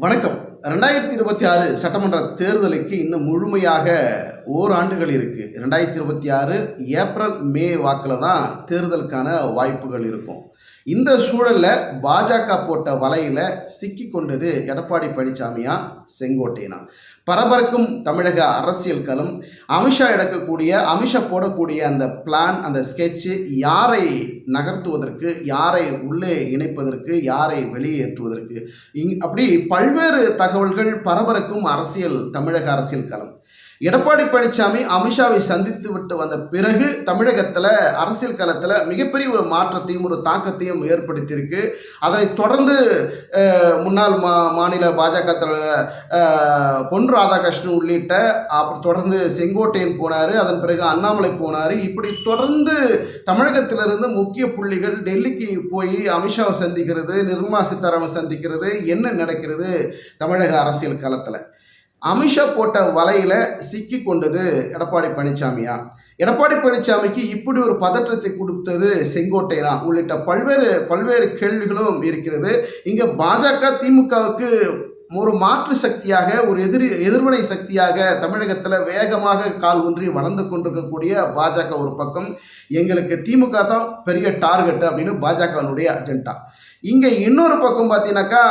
வணக்கம். ரெண்டாயிரத்தி இருபத்தி ஆறு சட்டமன்ற தேர்தலுக்கு இன்னும் முழுமையாக ஓராண்டுகள் இருக்குது ரெண்டாயிரத்தி இருபத்தி ஆறு ஏப்ரல் மே வாக்கில் தான் தேர்தலுக்கான வாய்ப்புகள் இருக்கும். இந்த சூழலில் பாஜக போட்ட வலையில் சிக்கி கொண்டது எடப்பாடி பழனிசாமியா செங்கோட்டையனா? பரபரக்கும் தமிழக அரசியல் களம். அமித்ஷா எடுக்கக்கூடிய அமித்ஷா போடக்கூடிய அந்த பிளான் அந்த ஸ்கெட்சு யாரை நகர்த்துவதற்கு யாரை உள்ளே இணைப்பதற்கு யாரை வெளியேற்றுவதற்கு? இங் அப்படி பல்வேறு தகவல்கள் பரபரக்கும் அரசியல் தமிழக அரசியல் களம். எடப்பாடி பழனிசாமி அமித்ஷாவை சந்தித்து விட்டு வந்த பிறகு தமிழகத்தில் அரசியல் களத்தில் மிகப்பெரிய ஒரு மாற்றத்தையும் ஒரு தாக்கத்தையும் ஏற்படுத்தியிருக்கு. அதனை தொடர்ந்து முன்னாள் மா மாநில பாஜக தலைவர் பொன் ராதாகிருஷ்ணன் உள்ளிட்ட அப்புறம் தொடர்ந்து செங்கோட்டையன் போனார் அதன் பிறகு அண்ணாமலை போனார். இப்படி தொடர்ந்து தமிழகத்திலிருந்து முக்கிய புள்ளிகள் டெல்லிக்கு போய் அமித்ஷாவை சந்திக்கிறது நிர்மலா சீதாராமன் சந்திக்கிறது என்ன நடக்கிறது தமிழக அரசியல் களத்தில்? அமித்ஷா போட்ட வலையில் சிக்கி கொண்டது எடப்பாடி பழனிசாமியா எடப்பாடி பழனிசாமிக்கு இப்படி ஒரு பதற்றத்தை கொடுத்தது செங்கோட்டையனா? உள்ளிட்ட பல்வேறு பல்வேறு கேள்விகளும் இருக்கிறது. இங்கே பாஜக திமுகவுக்கு ஒரு மாற்று சக்தியாக ஒரு எதிர் எதிர்வினை சக்தியாக தமிழகத்தில் வேகமாக கால் ஊன்றி வளர்ந்து கொண்டிருக்கக்கூடிய பாஜக ஒரு பக்கம். எங்களுக்கு திமுக தான் பெரிய டார்கெட் அப்படின்னு பாஜகனுடைய அஜெண்டா. இங்கே இன்னொரு பக்கம் பார்த்தீங்கன்னாக்கா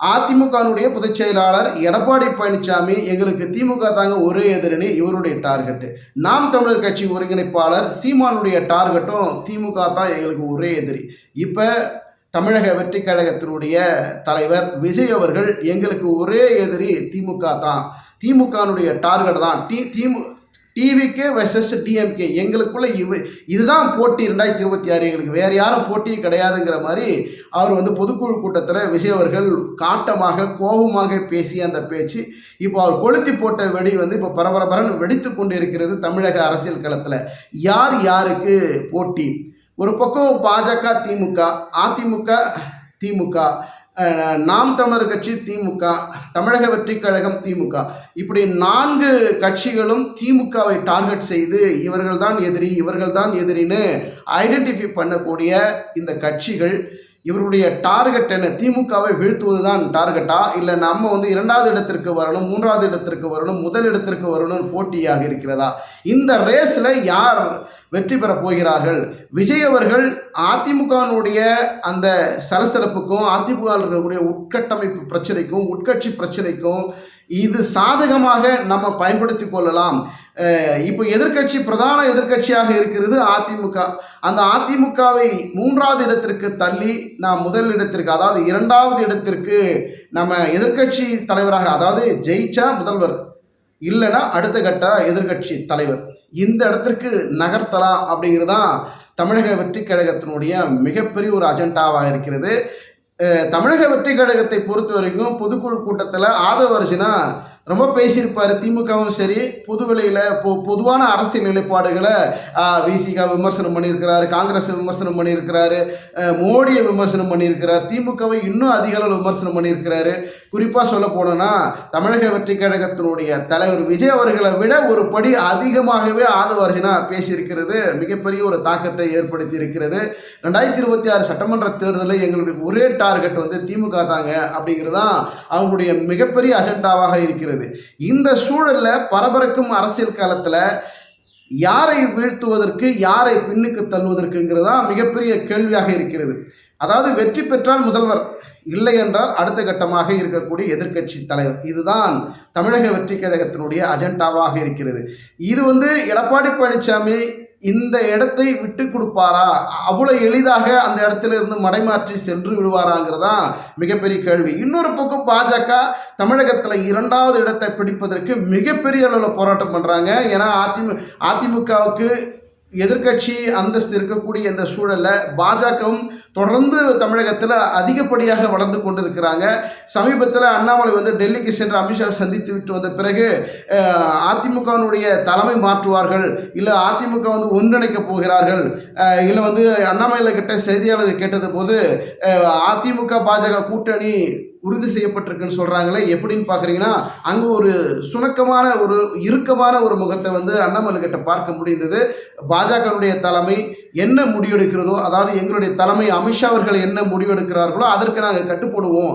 அதிமுகனுடைய பொதுச் செயலாளர் எடப்பாடி பழனிசாமி எங்களுக்கு திமுக தாங்க ஒரே எதிரணி இவருடைய டார்கெட்டு நாம் தமிழர் கட்சி ஒருங்கிணைப்பாளர் சீமானுடைய டார்கெட்டும் திமுக தான் எங்களுக்கு ஒரே எதிரி. இப்போ தமிழக வெற்றி கழகத்தினுடைய தலைவர் விஜய் அவர்கள் எங்களுக்கு ஒரே எதிரி திமுக தான். திமுகனுடைய டார்கெட் தான். டி திமு டிவிகே வெர்சஸ் டிஎம்கே எங்களுக்குள்ள இவ இதுதான் போட்டி ரெண்டாயிரத்தி இருபத்தி ஆறு. எங்களுக்கு வேறு யாரும் போட்டி கிடையாதுங்கிற மாதிரி அவர் வந்து பொதுக்குழு கூட்டத்தில் விஜய் அவர்கள் காட்டமாக கோபமாக பேசிய அந்த பேச்சு. இப்போ அவர் கொளுத்தி போட்ட வெடி வந்து இப்போ பரபரபரன்னு வெடித்து கொண்டு இருக்கிறது தமிழக அரசியல் களத்தில். யார் யாருக்கு போட்டி? ஒரு பக்கம் பாஜக திமுக அதிமுக திமுக. நாம் தமிழர் கட்சி திமுக தமிழக வெற்றி கழகம் திமுக. இப்படி நான்கு கட்சிகளும் திமுகவை டார்கெட் செய்து இவர்கள்தான் எதிரி இவர்கள்தான் எதிரின்னு ஐடென்டிஃபை பண்ணக்கூடிய இந்த கட்சிகள் இவருடைய டார்கெட் என்ன? திமுகவை வீழ்த்துவது தான் டார்கெட்டா இல்லை நம்ம வந்து இரண்டாவது இடத்திற்கு வரணும் மூன்றாவது இடத்திற்கு வரணும் முதல் இடத்திற்கு வரணும் போட்டியாக இருக்கிறதா? இந்த ரேஸில் யார் வெற்றி பெறப் போகிறார்கள்? விஜய் அவர்கள் அதிமுகவினுடைய அந்த சலசலப்புக்கும் அதிமுக இருக்கக்கூடிய உட்கட்டமைப்பு பிரச்சனைக்கும் உட்கட்சி பிரச்சனைக்கும் இது சாதகமாக நம்ம பயன்படுத்தி கொள்ளலாம். இப்போ எதிர்க்கட்சி பிரதான எதிர்க்கட்சியாக இருக்கிறது அதிமுக. அந்த அதிமுகவை மூன்றாவது இடத்திற்கு தள்ளி நாம் முதல் இடத்திற்கு அதாவது இரண்டாவது இடத்திற்கு நம்ம எதிர்க்கட்சி தலைவராக அதாவது ஜெயிச்சா முதல்வர் இல்லைன்னா அடுத்த கட்ட எதிர்க்கட்சி தலைவர். இந்த இடத்திற்கு நகர்த்தலாம் அப்படிங்கிறது தான் தமிழக வெற்றி கழகத்தினுடைய மிகப்பெரிய ஒரு அஜெண்டாவாக இருக்கிறது. தமிழக வெற்றி கழகத்தை பொறுத்த வரைக்கும் பொதுக்குழு கூட்டத்தில் ஆதவர்ஜனா ரொம்ப பேசியிருப்பார். திமுகவும் சரி பொதுவெளியில் பொ பொதுவான அரசியல் நிலைப்பாடுகளை விசிகா விமர்சனம் பண்ணியிருக்கிறாரு காங்கிரஸ் விமர்சனம் பண்ணியிருக்கிறாரு மோடியை விமர்சனம் பண்ணியிருக்கிறார் திமுகவை இன்னும் அதிக அளவில் விமர்சனம் பண்ணியிருக்கிறாரு. குறிப்பாக சொல்ல போனோன்னா தமிழக வெற்றி கழகத்தினுடைய தலைவர் விஜய் அவர்களை விட ஒரு படி அதிகமாகவே ஆதவ அர்ஜுனா பேசியிருக்கிறது. மிகப்பெரிய ஒரு தாக்கத்தை ஏற்படுத்தி இருக்கிறது ரெண்டாயிரத்தி இருபத்தி ஆறு சட்டமன்ற தேர்தலில் எங்களுடைய ஒரே டார்கெட் வந்து திமுக தாங்க அப்படிங்கிறது தான் அவங்களுடைய மிகப்பெரிய அஜெண்டாவாக இருக்கிறது. இந்த சூழலில் பரபரக்கும் அரசியல் காலத்தில் யாரை வீழ்த்துவதற்கு யாரை பின்னுக்கு தள்ளுவதற்குங்கிறது தான் மிகப்பெரிய கேள்வியாக இருக்கிறது. அதாவது வெற்றி பெற்றால் முதல்வர் இல்லை என்றால் அடுத்த கட்டமாக இருக்கக்கூடிய எதிர்க்கட்சி தலைவர். இதுதான் தமிழக வெற்றி கழகத்தினுடைய அஜெண்டாவாக இருக்கிறது. இது வந்து எடப்பாடி பழனிசாமி இந்த இடத்தை விட்டு கொடுப்பாரா? அவ்வளோ எளிதாக அந்த இடத்துல இருந்து மடைமாற்றி சென்று விடுவாராங்கிறதா மிகப்பெரிய கேள்வி. இன்னொரு பக்கம் பாஜக தமிழகத்தில் இரண்டாவது இடத்தை பிடிப்பதற்கு மிகப்பெரிய அளவில் போராட்டம் பண்ணுறாங்க ஏன்னா அதிமு அதிமுகவுக்கு எதிர்க்கட்சி அந்தஸ்து இருக்கக்கூடிய இந்த சூழலில் பாஜகவும் தொடர்ந்து தமிழகத்தில் அதிகப்படியாக வளர்ந்து கொண்டிருக்கிறாங்க. சமீபத்தில் அண்ணாமலை வந்து டெல்லிக்கு சென்று அமித்ஷா சந்தித்து விட்டு வந்த பிறகு அதிமுகவினுடைய தலைமை மாற்றுவார்கள் இல்லை அதிமுக வந்து ஒன்றிணைக்க போகிறார்கள். இல்லை வந்து அண்ணாமலை கிட்ட செய்தியாளர் கேட்டது போது அதிமுக பாஜக கூட்டணி உறுதி செய்யப்பட்டிருக்குன்னு சொல்கிறாங்களே எப்படின்னு பார்க்குறீங்கன்னா அங்கே ஒரு சுணக்கமான ஒரு இறுக்கமான ஒரு முகத்தை வந்து அண்ணாமலை கிட்ட பார்க்க முடிந்தது. பாஜகனுடைய தலைமை என்ன முடிவெடுக்கிறதோ அதாவது எங்களுடைய தலைமை அமித்ஷா அவர்கள் என்ன முடிவெடுக்கிறார்களோ அதற்கு நாங்கள் கட்டுப்படுவோம்.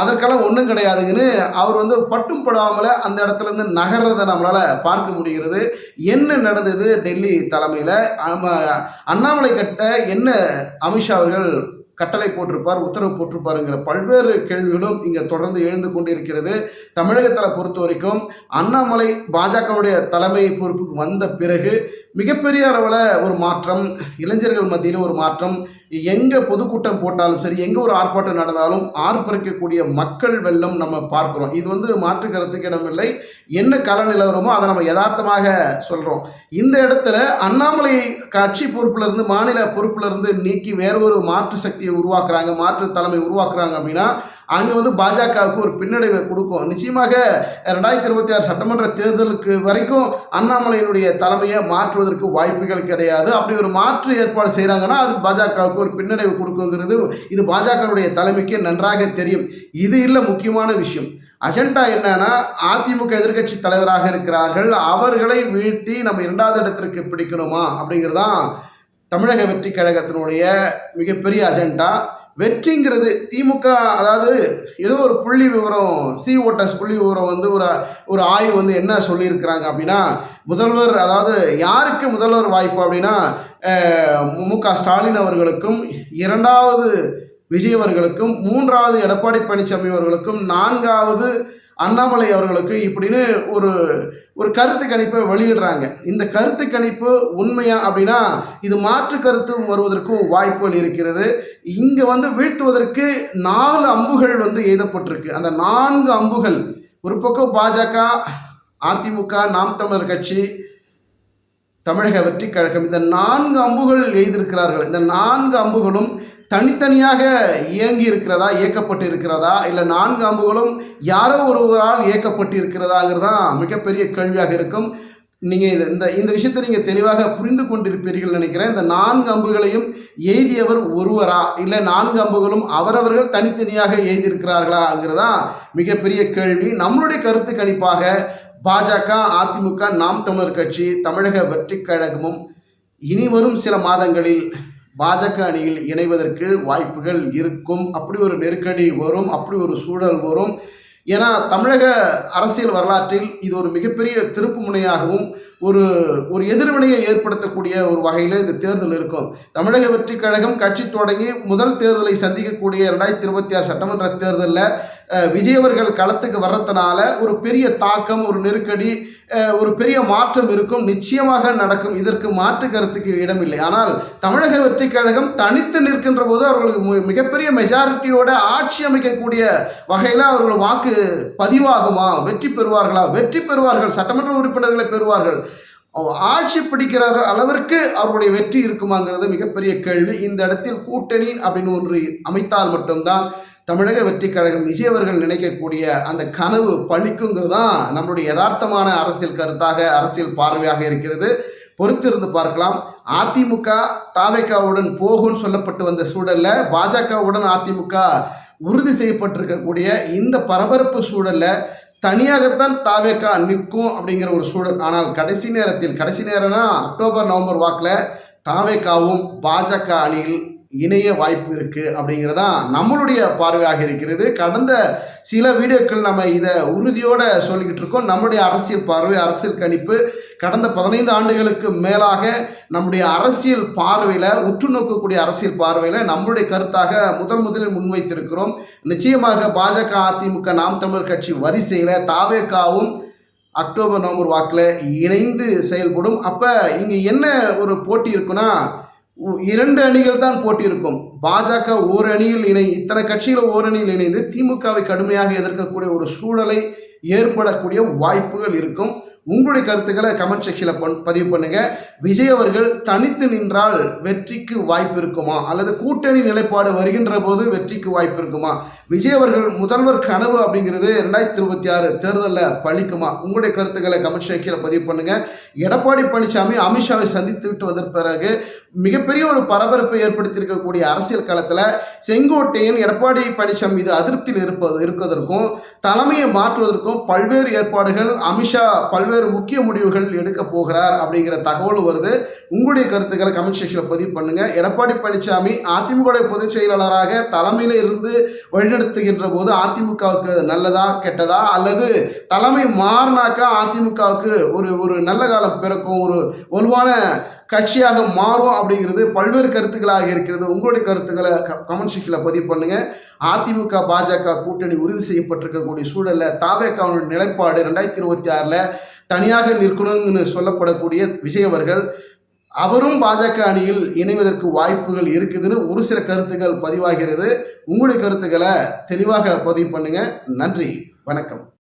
அதற்கெல்லாம் ஒன்றும் கிடையாதுங்கன்னு அவர் வந்து பட்டும் படாமல் அந்த இடத்துல இருந்து நகர்றதை நம்மளால் பார்க்க முடிகிறது. என்ன நடந்தது டெல்லி தலைமையில்? அண்ணாமலை கட்ட என்ன அமித்ஷா அவர்கள் கட்டளை போட்டிருப்பார் உத்தரவு போட்டிருப்பாருங்கிற பல்வேறு கேள்விகளும் இங்கே தொடர்ந்து எழுந்து கொண்டிருக்கிறது. தமிழகத்தில் பொறுத்த வரைக்கும் அண்ணாமலை பாஜகவுடைய தலைமை பொறுப்புக்கு வந்த பிறகு மிகப்பெரிய அளவில் ஒரு மாற்றம் இளைஞர்கள் மத்தியில் ஒரு மாற்றம். எங்கே பொதுக்கூட்டம் போட்டாலும் சரி எங்கே ஒரு ஆர்ப்பாட்டம் நடந்தாலும் ஆர்ப்பரிக்கக்கூடிய மக்கள் வெள்ளம் நம்ம பார்க்குறோம். இது வந்து மாற்று இடமில்லை. என்ன கல நிலவரமோ அதை நம்ம யதார்த்தமாக சொல்கிறோம் இந்த இடத்துல அண்ணாமலை கட்சி பொறுப்பிலிருந்து மாநில பொறுப்பிலிருந்து நீக்கி வேற ஒரு மாற்று சக்தியை உருவாக்குறாங்க மாற்று தலைமை உருவாக்குறாங்க அப்படின்னா அங்கே வந்து பாஜகவுக்கு ஒரு பின்னடைவை கொடுக்கும். நிச்சயமாக ரெண்டாயிரத்தி இருபத்தி ஆறு சட்டமன்ற தேர்தலுக்கு வரைக்கும் அண்ணாமலையினுடைய தலைமையை மாற்றுவதற்கு வாய்ப்புகள் கிடையாது. அப்படி ஒரு மாற்று ஏற்பாடு செய்கிறாங்கன்னா அது பாஜகவுக்கு ஒரு பின்னடைவு கொடுக்குங்கிறது இது பாஜகனுடைய தலைமைக்கு நன்றாக தெரியும். இது இல்லை முக்கியமான விஷயம். அஜெண்டா என்னன்னா அதிமுக எதிர்க்கட்சி தலைவராக இருக்கிறார்கள். அவர்களை வீழ்த்தி நம்ம இரண்டாவது இடத்திற்கு பிடிக்கணுமா அப்படிங்கிறது தான் தமிழக வெற்றி கழகத்தினுடைய மிகப்பெரிய அஜெண்டா. வெற்றிங்கிறது திமுக அதாவது ஏதோ ஒரு புள்ளி விவரம் சி ஓட்டர்ஸ் புள்ளி விவரம் வந்து ஒரு ஒரு ஆய்வு வந்து என்ன சொல்லியிருக்கிறாங்க அப்படின்னா முதல்வர் அதாவது யாருக்கு முதல்வர் வாய்ப்பு அப்படின்னா மு க ஸ்டாலின் அவர்களுக்கும் இரண்டாவது விஜய் அவர்களுக்கும் மூன்றாவது எடப்பாடி பழனிசாமி அவர்களுக்கும் நான்காவது அண்ணாமலை அவர்களுக்கு இப்படின்னு ஒரு ஒரு கருத்து கணிப்பை வெளியிடுறாங்க. இந்த கருத்து கணிப்பு உண்மையா அப்படின்னா இது மாற்று கருத்து வருவதற்கும் வாய்ப்புகள் இருக்கிறது. இங்கே வந்து வீழ்த்துவதற்கு நாலு அம்புகள் வந்து எழுதப்பட்டிருக்கு. அந்த நான்கு அம்புகள் ஒரு பக்கம் பாஜக அதிமுக நாம் தமிழர் கட்சி தமிழக வெற்றி கழகம் இந்த நான்கு அம்புகள் எய்திருக்கிறார்கள் இந்த நான்கு அம்புகளும் தனித்தனியாக இயங்கி இருக்கிறதா இயக்கப்பட்டு இருக்கிறதா இல்லை நான்கு அம்புகளும் யாரோ ஒருவரால் இயக்கப்பட்டு இருக்கிறதாங்கிறது தான் மிகப்பெரிய கேள்வியாக இருக்கும். நீங்கள் இது இந்த இந்த விஷயத்தை நீங்கள் தெளிவாக புரிந்து கொண்டிருப்பீர்கள் நினைக்கிறேன். இந்த நான்கு அம்புகளையும் எய்தியவர் ஒருவரா இல்லை நான்கு அம்புகளும் அவரவர்கள் தனித்தனியாக எய்தியிருக்கிறார்களாங்கிறதா மிகப்பெரிய கேள்வி. நம்மளுடைய கருத்து கணிப்பாக பாஜக அதிமுக நாம் தமிழர் கட்சி தமிழக வெற்றி கழகமும் இனி வரும் சில மாதங்களில் பாஜக அணியில் இணைவதற்கு வாய்ப்புகள் இருக்கும். அப்படி ஒரு நெருக்கடி வரும் அப்படி ஒரு சூழல் வரும். ஏன்னா தமிழக அரசியல் வரலாற்றில் இது ஒரு மிகப்பெரிய திருப்பு முனையாகவும் ஒரு ஒரு எதிர்வினையை ஏற்படுத்தக்கூடிய ஒரு வகையில் இந்த தேர்தல் இருக்கும். தமிழக வெற்றி கழகம் கட்சி தொடங்கி முதல் தேர்தலை சந்திக்கக்கூடிய ரெண்டாயிரத்தி இருபத்தி ஆறு சட்டமன்ற தேர்தலில் விஜய் அவர்கள் களத்துக்கு வர்றதுனால ஒரு பெரிய தாக்கம் ஒரு நெருக்கடி ஒரு பெரிய மாற்றம் இருக்கும். நிச்சயமாக நடக்கும். இதற்கு மாற்று கருத்துக்கு இடமில்லை. ஆனால் தமிழக வெற்றி கழகம் தனித்து நிற்கின்ற போது அவர்களுக்கு மிகப்பெரிய மெஜாரிட்டியோட ஆட்சி அமைக்கக்கூடிய வகையில் அவர்கள் வாக்கு பதிவாகுமா? வெற்றி பெறுவார்களா? வெற்றி பெறுவார்கள். சட்டமன்ற உறுப்பினர்களை பெறுவார்கள். ஆட்சி பிடிக்கிற அளவிற்கு அவருடைய வெற்றி இருக்குமாங்கிறது மிகப்பெரிய கேள்வி. இந்த இடத்தில் கூட்டணி அப்படின்னு ஒன்று அமைத்தால் மட்டும்தான் தமிழக வெற்றி கழகம் விஜய் அவர்கள் நினைக்கக்கூடிய அந்த கனவு பழிக்குங்கிறது தான் நம்மளுடைய யதார்த்தமான அரசியல் கருத்தாக அரசியல் பார்வையாக இருக்கிறது. பொறுத்திருந்து பார்க்கலாம். அதிமுக தாவேக்காவுடன் போகும்னு சொல்லப்பட்டு வந்த சூழல்ல பாஜகவுடன் அதிமுக உறுதி செய்யப்பட்டிருக்கக்கூடிய இந்த பரபரப்பு சூழல்ல தனியாகத்தான் தாவேக்கா நிற்கும் அப்படிங்கிற ஒரு சூழல். ஆனால் கடைசி நேரத்தில் கடைசி நேரம்னா அக்டோபர் நவம்பர் வாக்கில் தாவேக்காவும் பாஜக அணியில் இணைய வாய்ப்பு இருக்குது அப்படிங்கிறதா நம்மளுடைய பார்வையாக இருக்கிறது. கடந்த சில வீடியோக்கள் நம்ம இதை உறுதியோடு சொல்லிக்கிட்டு இருக்கோம். நம்முடைய அரசியல் பார்வை அரசியல் கணிப்பு கடந்த பதினைந்து ஆண்டுகளுக்கு மேலாக நம்முடைய அரசியல் பார்வையில் உற்று நோக்கக்கூடிய அரசியல் பார்வையில் நம்மளுடைய கருத்தாக முதன் முதலில் முன்வைத்திருக்கிறோம். நிச்சயமாக பாஜக அதிமுக நாம் தமிழர் கட்சி வரிசையில் தாவேக்காவும் அக்டோபர் நவம்பர் வாக்கில் இணைந்து செயல்படும். அப்போ இங்கே என்ன ஒரு போட்டி இருக்குன்னா இரண்டு அணிகள் தான் போட்டி இருக்கும் பாஜக ஓர் அணியில் இணை இத்தனை கட்சிகள் ஓர் அணியில் இணைந்து திமுகவை கடுமையாக எதிர்க்கக்கூடிய ஒரு சூழலை ஏற்படக்கூடிய வாய்ப்புகள் இருக்கும். உங்களுடைய கருத்துக்களை கமெண்ட் செக்ஷனில் பதிவு பண்ணுங்க. விஜய் அவர்கள் தனித்து நின்றால் வெற்றிக்கு வாய்ப்பு இருக்குமா? அல்லது கூட்டணி நிலைப்பாடு வருகின்ற போது வெற்றிக்கு வாய்ப்பு இருக்குமா? விஜய் அவர்கள் முதல்வர் கனவு அப்படிங்கிறது ரெண்டாயிரத்தி இருபத்தி ஆறு தேர்தலில் பழிக்குமா? உங்களுடைய கருத்துக்களை கமெண்ட் செக்ஷனில் பதிவு பண்ணுங்க. எடப்பாடி பழனிசாமி அமித்ஷாவை சந்தித்து விட்டு வந்த பிறகு மிகப்பெரிய ஒரு பரபரப்பை ஏற்படுத்தியிருக்கக்கூடிய அரசியல் களத்தில் செங்கோட்டையன் எடப்பாடி பழனிசாமி மீது அதிருப்தியில் இருப்பது இருப்பதற்கும் தலைமையை மாற்றுவதற்கும் பல்வேறு ஏற்பாடுகள் அமித்ஷா பல்வேறு முக்கிய முடிவுகள் எடுக்க போகிறார் அப்படிங்கிற தகவல் வருது. உங்களுடைய கருத்துக்களை கமெண்ட் செக்ஷனில் பதிவு பண்ணுங்க. எடப்பாடி பழனிசாமி அதிமுக பொதுச் செயலாளராக தலைமையில் இருந்து வழிநடத்துகின்ற போது அதிமுகவுக்கு நல்லதா கெட்டதா? அல்லது தலைமை மாறினாக்கா அதிமுகவுக்கு ஒரு ஒரு நல்ல காலம் பிறக்கும் ஒரு வலுவான கட்சியாக மாறும் அப்படிங்கிறது பல்வேறு கருத்துக்களாக இருக்கிறது. உங்களுடைய கருத்துக்களை கமெண்ட் செக்ஷனில் பதிவு பண்ணுங்க. அதிமுக பாஜக கூட்டணி உறுதி செய்யப்பட்டிருக்கக்கூடிய சூழலில் தாவேக்காவுடைய நிலைப்பாடு ரெண்டாயிரத்தி இருபத்தி ஆறில் தனியாக நிற்கணும்னு சொல்லப்படக்கூடிய விஜய் அவர்கள் அவரும் பாஜக அணியில் இணைவதற்கு வாய்ப்புகள் இருக்குதுன்னு ஒரு சில கருத்துக்கள் பதிவாகிறது. உங்களுடைய கருத்துக்களை தெளிவாக பதிவு பண்ணுங்க. நன்றி. வணக்கம்.